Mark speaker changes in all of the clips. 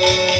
Speaker 1: Thank you.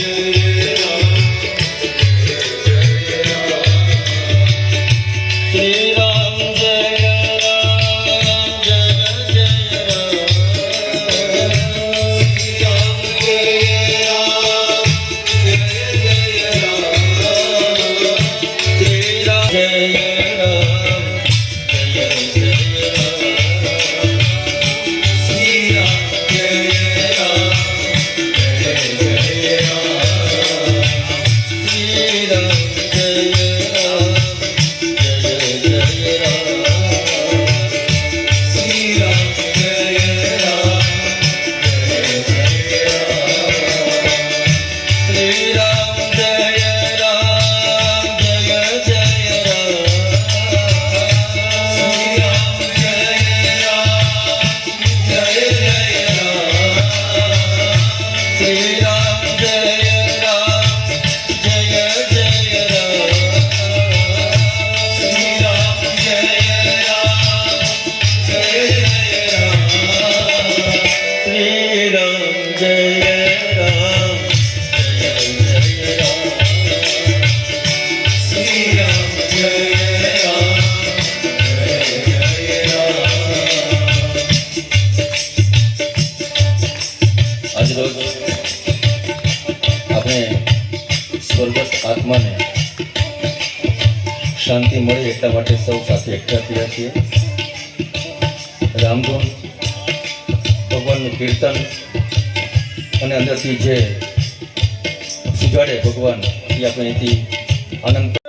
Speaker 1: Yeah. Thank
Speaker 2: you. આજરોજ આપણે સ્વર્ગસ્થ આત્માને શાંતિ મળે એટલા માટે સૌ સાથે એકઠા થયા છીએ. રામધૂન ભગવાનનું કીર્તન અને અંદરથી જે સુજાડે ભગવાન એ આપણે અહીંથી આનંદ